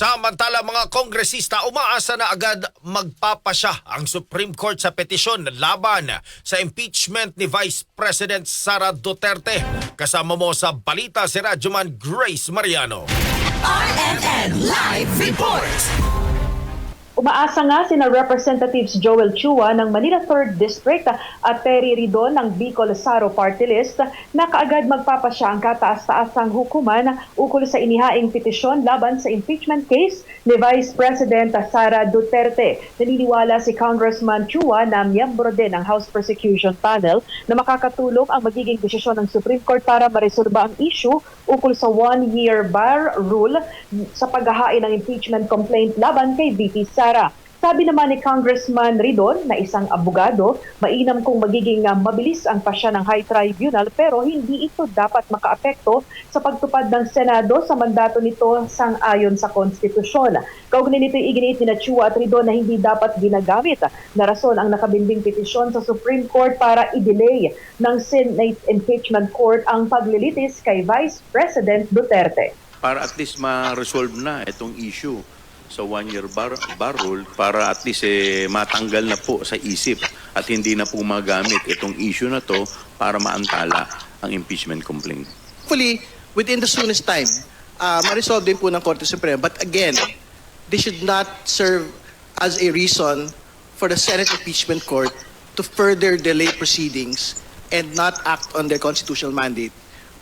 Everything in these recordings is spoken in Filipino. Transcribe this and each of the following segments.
Samantala mga kongresista umaasa na agad magpapasya ang Supreme Court sa petisyon laban sa impeachment ni Vice President Sara Duterte. Kasama mo sa balita si Radyoman Grace Mariano. RNN Live Report! Umaasa nga sina Representatives Joel Chua ng Manila 3rd District at Terry Ridon ng Bicol Saro Party List na kaagad magpapasya ang kataas-taasang hukuman ukol sa inihaing petisyon laban sa impeachment case ni Vice President Sara Duterte. Naniniwala si Congressman Chua na miyembro din ng House Prosecution Panel na makakatulong ang magiging desisyon ng Supreme Court para maresolba ang issue ukol sa one-year bar rule sa paghahain ng impeachment complaint laban kay VP Sara. Sabi naman ni Congressman Ridon na isang abogado, mainam kung magiging uh, mabilis ang pasya ng High Tribunal pero hindi ito dapat makaapekto sa pagtupad ng Senado sa mandato nito sang-ayon sa konstitusyon. Kaugnay nito iginiit ni Chua at Ridon na hindi dapat ginagamit na rason ang nakabimbing petisyon sa Supreme Court para i-delay ng Senate Impeachment Court ang paglilitis kay Vice President Duterte. para at least ma-resolve na itong issue sa one-year bar, bar rule para at least eh, matanggal na po sa isip at hindi na po magamit itong issue na to para maantala ang impeachment complaint. hopefully within the soonest time, uh, ma-resolve din po ng Korte Suprema. But again, this should not serve as a reason for the Senate Impeachment Court to further delay proceedings and not act on their constitutional mandate,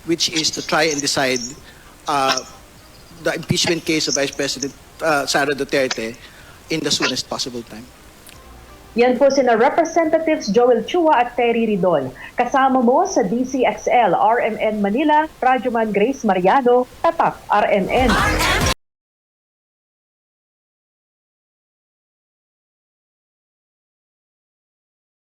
which is to try and decide uh, the impeachment case of Vice President uh, Sara Duterte in the soonest possible time. Yan po sina Representatives Joel Chua at Terry Ridon. Kasama mo sa DCXL, RMN Manila, Radyoman Grace Mariano, Tatak, RMN. RNN